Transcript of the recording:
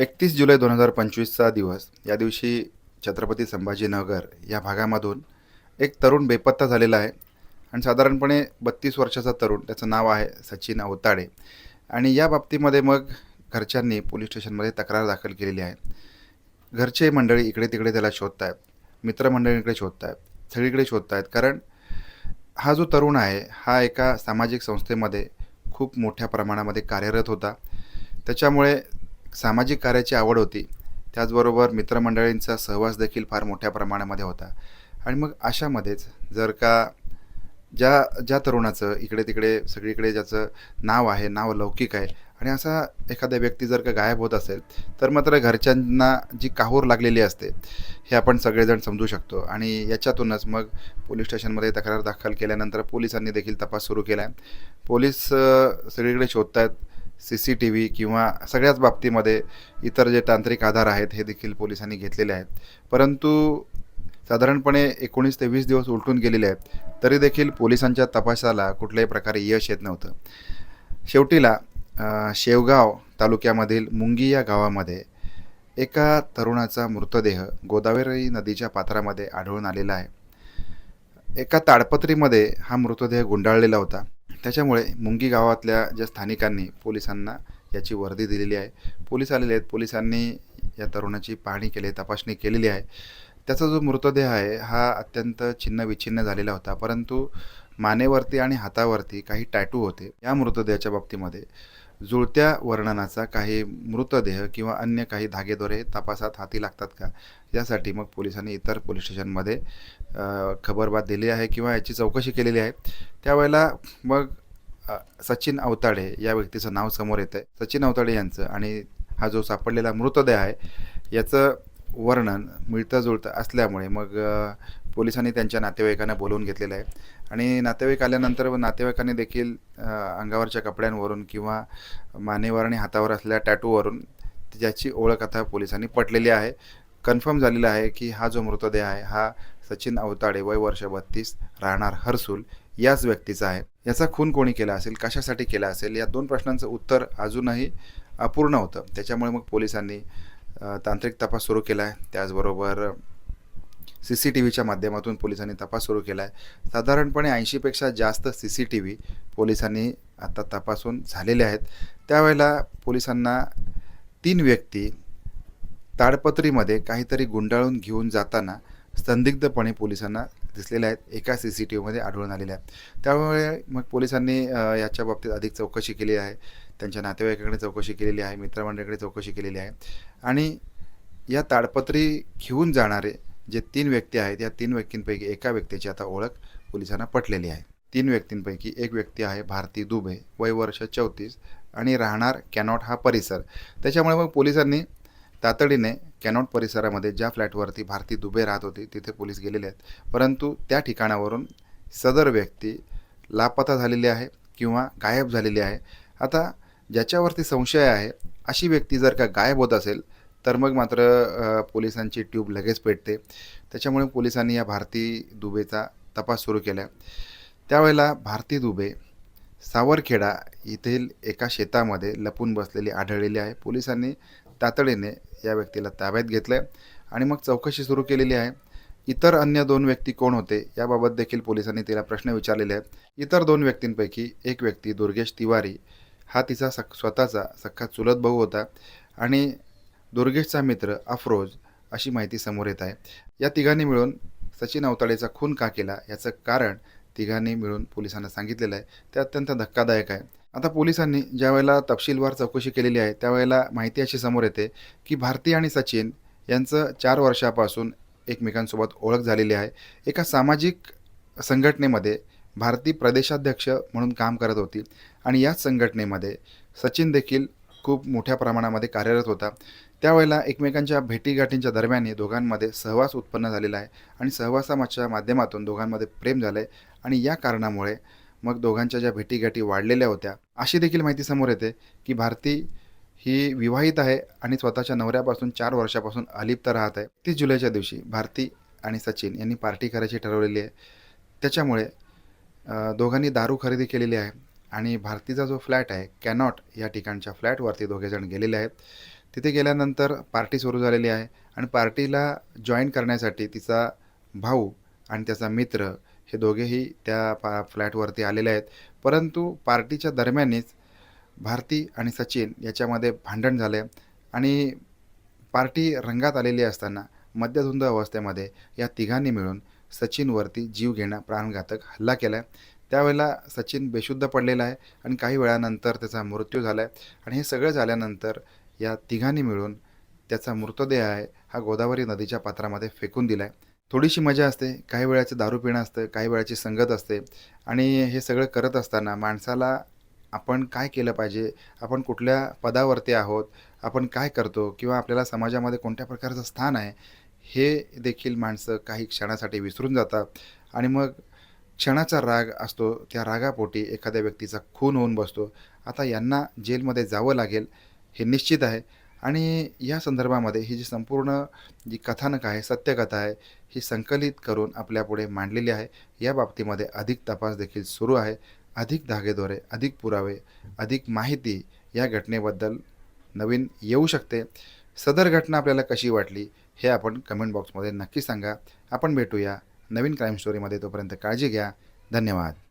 एकतीस जुलै दोन हजार पंचवीसचा दिवस. या दिवशी छत्रपती संभाजीनगर या भागामधून एक तरुण बेपत्ता झालेला आहे. आणि साधारणपणे बत्तीस वर्षाचा तरुण त्याचं नाव आहे सचिन अवताडे. आणि या बाबतीमध्ये मग घरच्यांनी पोलीस स्टेशनमध्ये तक्रार दाखल केलेली आहे. घरचे मंडळी इकडे तिकडे त्याला शोधत आहेत मित्रमंडळी इकडे शोधत आहेत सगळीकडे शोधत आहेत कारण हा जो तरुण आहे हा एका सामाजिक संस्थेमध्ये खूप मोठ्या प्रमाणामध्ये कार्यरत होता. त्याच्यामुळे सामाजिक कार्याची आवड होती. त्याचबरोबर मित्रमंडळींचा सहवास देखील फार मोठ्या प्रमाणामध्ये होता. आणि मग अशामध्येच जर का ज्या ज्या तरुणाचं इकडे तिकडे सगळीकडे ज्याचं नाव आहे नाव लौकिक आहे आणि असा एखादा व्यक्ती जर का गायब होत असेल तर मात्र घरच्यांना जी काहूर लागलेली असते हे आपण सगळेजण समजू शकतो. आणि याच्यातूनच मग पोलीस स्टेशनमध्ये तक्रार दाखल केल्यानंतर पोलिसांनी देखील तपास सुरू केला आहे पोलीस सगळीकडे शोधत आहेत सी सी टी व्ही किंवा सगळ्याच बाबतीमध्ये इतर जे तांत्रिक आधार आहेत हे देखील पोलिसांनी घेतलेले आहेत. परंतु साधारणपणे एकोणीस ते वीस दिवस उलटून गेलेले आहेत तरी देखील पोलिसांच्या तपासाला कुठल्याही प्रकारे यश येत नव्हतं. शेवटीला शेवगाव तालुक्यामधील मुंगी या गावामध्ये एका तरुणाचा मृतदेह गोदावरी नदीच्या पात्रामध्ये आढळून आलेला आहे. एका ताडपत्रीमध्ये हा मृतदेह गुंडाळलेला होता. त्याच्यामुळे मुंगी गावातल्या ज्या स्थानिकांनी पोलिसांना याची वर्दी दिलेली आहे पोलीस आलेले आहेत. पोलिसांनी या तरुणाची पाहणी केली तपासणी केलेली आहे. त्याचा जो मृतदेह आहे हा अत्यंत छिन्नविच्छिन्न झालेला होता. परंतु मानेवरती आणि हातावरती काही टॅटू होते. या मृतदेहाच्या बाबतीमध्ये जुळत्या वर्णनाचा काही मृतदेह किंवा अन्य काही धागेदोरे तपासात हाती लागतात का? यासाठी मग पोलिसांनी इतर पोलीस स्टेशनमध्ये खबरबात दिली आहे किंवा याची चौकशी केलेली आहे. त्यावेळेला मग सचिन अवताडे या व्यक्तीचं नाव समोर येतं आहे सचिन अवताडे यांचं आणि हा जो सापडलेला मृतदेह आहे याचं वर्णन मिळतं जुळतं असल्यामुळे मग पोलिसांनी त्यांच्या नातेवाईकांना बोलवून घेतलेलं आहे. आणि नातेवाईक आल्यानंतर व नातेवाईकांनी देखील अंगावरच्या कपड्यांवरून किंवा मानेवर आणि हातावर असलेल्या टॅटूवरून ज्याची ओळख आता पोलिसांनी पटलेली आहे. कन्फर्म झालेलं आहे की हा जो मृतदेह आहे हा सचिन अवताडे वय वर्ष बत्तीस राहणार हरसूल याच व्यक्तीचा आहे. याचा खून कोणी केला असेल कशासाठी केला असेल या दोन प्रश्नांचं उत्तर अजूनही अपूर्ण होतं. त्याच्यामुळे मग पोलिसांनी तांत्रिक तपास सुरू केला आहे. त्याचबरोबर सी सी टी व्हीच्या माध्यमातून पोलिसांनी तपास सुरू केला आहे साधारणपणे ऐंशीपेक्षा जास्त सी सी टी व्ही पोलिसांनी आता तपासून झालेले आहेत. त्यावेळेला पोलिसांना तीन व्यक्ती ताडपत्रीमध्ये काहीतरी गुंडाळून घेऊन जाताना संदिग्धपणे पोलिसांना दिसलेल्या आहेत. एका सी सी टी व्हीमध्ये आढळून आलेल्या आहेत. त्यामुळे मग पोलिसांनी याच्या बाबतीत अधिक चौकशी केली आहे. त्यांच्या नातेवाईकाकडे चौकशी केलेली आहे. मित्रमंडळीकडे चौकशी केलेली आहे. आणि या ताडपत्री घेऊन जाणारे जे तीन व्यक्ती आहेत या तीन व्यक्तींपैकी एका व्यक्तीची आता ओळख पोलिसांना पटलेली आहे. तीन व्यक्तींपैकी एक व्यक्ती आहे भारती दुबे वय वर्ष चौतीस आणि राहणार कॅनॉट हा परिसर. त्याच्यामुळे मग पोलिसांनी तातडीने कॅनॉट परिसरामध्ये ज्या फ्लॅटवरती भारती दुबे राहत होती तिथे पोलीस गेलेले आहेत. परंतु त्या ठिकाणावरून सदर व्यक्ती लापता झालेली आहे किंवा गायब झालेली आहे. आता ज्याच्यावरती संशय आहे अशी व्यक्ती जर का गायब होत असेल तर मग मात्र पोलिसांची ट्यूब लगेच पेटते. त्याच्यामुळे पोलिसांनी या भारती दुबेचा तपास सुरू केला. त्यावेळेला भारती दुबे सावरखेडा येथील एका शेतामध्ये लपून बसलेली आढळलेली आहे. पोलिसांनी तातडीने या व्यक्तीला ताब्यात घेतलं आहे आणि मग चौकशी सुरू केलेली आहे. इतर अन्य दोन व्यक्ती कोण होते याबाबत देखील पोलिसांनी तिला प्रश्न विचारलेले आहेत. इतर दोन व्यक्तींपैकी एक व्यक्ती दुर्गेश तिवारी. हा तिचा सख स्वतःचा सख्खा चुलत भाऊ होता आणि दुर्गेशचा मित्र अफरोज अशी माहिती समोर येत आहे. या तिघांनी मिळून सचिन अवताडेचा खून का केला याचं कारण तिघांनी मिळून पोलिसांना सांगितलेलं आहे. ते अत्यंत धक्कादायक आहे. आता पोलिसांनी ज्या वेळेला तपशीलवार चौकशी केलेली आहे त्यावेळेला माहिती अशी समोर येते की भारती आणि सचिन यांचं चार वर्षापासून एकमेकांसोबत ओळख झालेली आहे. एका सामाजिक संघटनेमध्ये भारती प्रदेशाध्यक्ष म्हणून काम करत होती आणि याच संघटनेमध्ये सचिन देखील खूप मोठ्या प्रमाणामध्ये कार्यरत होता. त्यावेळेला एकमेकांच्या भेटीगाठींच्या दरम्यान दोघांमध्ये सहवास उत्पन्न झालेला आहे आणि सहवासाच्या माध्यमातून दोघांमध्ये प्रेम झालं आहे आणि या कारणामुळे मग दोघांच्या ज्या भेटीगाठी वाढलेल्या होत्या अशी देखील माहिती समोर येते की भारती ही विवाहित आहे आणि स्वतःच्या नवऱ्यापासून चार वर्षापासून अलिप्त राहत आहे. तीस जुलैच्या दिवशी भारती आणि सचिन यांनी पार्टी करायची ठरवलेली आहे. त्याच्यामुळे दोघांनी दारू खरेदी केलेली आहे आणि भारतीचा जो फ्लॅट आहे कॅनॉट या ठिकाणच्या फ्लॅटवरती दोघेजण गेलेले आहेत. तिथे गेल्यानंतर पार्टी सुरू झालेली आहे आणि पार्टीला जॉईन करण्यासाठी तिचा भाऊ आणि त्याचा मित्र हे दोघेही त्या पा फ्लॅटवरती आलेले आहेत. परंतु पार्टीच्या दरम्यानच भारती आणि सचिन याच्यामध्ये भांडण झाले आणि पार्टी रंगात आलेली असताना मद्यधुंद अवस्थेमध्ये या तिघांनी मिळून सचिनवरती जीव घेणा प्राणघातक हल्ला केला आहे त्यावेळेला सचिन बेशुद्ध पडलेला आहे आणि काही वेळानंतर त्याचा मृत्यू झाला आहे आणि हे सगळं झाल्यानंतर या तिघांनी मिळून त्याचा मृतदेह आहे हा गोदावरी नदीच्या पात्रामध्ये फेकून दिला आहे थोडीशी मजा असते काही वेळाचं दारू पिणं असतं काही वेळाची संगत असते. आणि हे सगळं करत असताना माणसाला आपण काय केलं पाहिजे? आपण कुठल्या पदावरती आहोत? आपण काय करतो? किंवा आपल्याला समाजामध्ये कोणत्या प्रकारचं स्थान आहे? हे देखील माणसं काही क्षणासाठी विसरून जातात. आणि मग क्षणाचा राग असतो त्या रागापोटी एखाद्या व्यक्तीचा खून होऊन बसतो. आता यांना जेलमध्ये जावं लागेल. हे निश्चित आहे. आणि या संदर्भामध्ये ही जी संपूर्ण जी कथानक आहे सत्यकथा आहे ही संकलित करून आपल्यापुढे मांडलेली आहे. या बाबतीमध्ये अधिक तपास देखील सुरू आहे. अधिक धागेदोरे अधिक पुरावे अधिक माहिती या घटनेबद्दल नवीन येऊ शकते. सदर घटना आपल्याला कशी वाटली हे आपण कमेंट बॉक्समध्ये नक्की सांगा. आपण भेटूया नवीन क्राईम स्टोरीमध्ये तोपर्यंत काळजी घ्या. धन्यवाद.